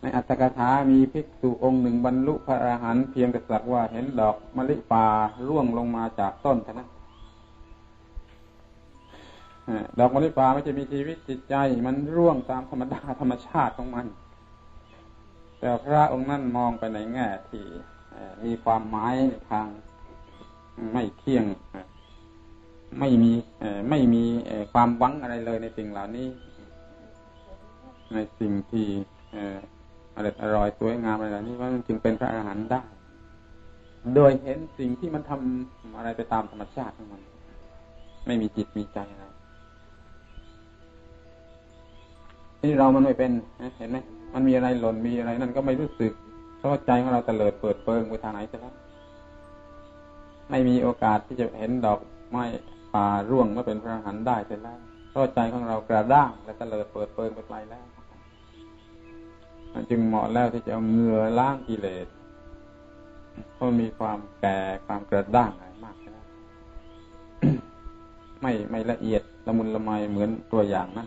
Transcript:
ในอัตถกถามีภิกษุองค์หนึ่งบรรลุพระอรหันต์เพียงแต่สักว่าเห็นดอกมะลิป่าร่วงลงมาจากต้นเท่านั้นดอกมะลิป่าไม่จะมีชีวิตจิตใจ มันร่วงตามธรรมดาธรรมชาติของมัน แต่พระองค์นั้นมองไปในแง่ที่มีความหมายทางไม่เที่ยงไม่มีไม่มีความหวังอะไรเลยในสิ่งเหล่านี้ ในสิ่งที่ ร่อยอร่อยสวยงามอะไรเหล่านี้ว่ามันจึงเป็นพระอรหันต์ได้ โดยเห็นสิ่งที่มันทำอะไรไปตามธรรมชาติของมัน ไม่มีจิตมีใจอะไรนี่เรามันไม่เป็นเห็นไหมมันมีอะไรหล่นมีอะไรนั่นก็ไม่รู้สึกเพราะใจของเราเตลิดเปิดเปิงไปทางไหนจะแล้วไม่มีโอกาสที่จะเห็นดอกไม้ป่าร่วงมาเป็นพระหันได้เสร็จแล้วเพราะใจของเรากระด้างและเตลิดเปิดเปิงไปไกลแล้ว จึงเหมาะแล้วที่จะเอาเงือล้างกิเลสเพราะมีความแก่ความกระด้างอะไรมากแล้วไม่ไม่ละเอียดละมุนละไมเหมือนตัวอย่างนะ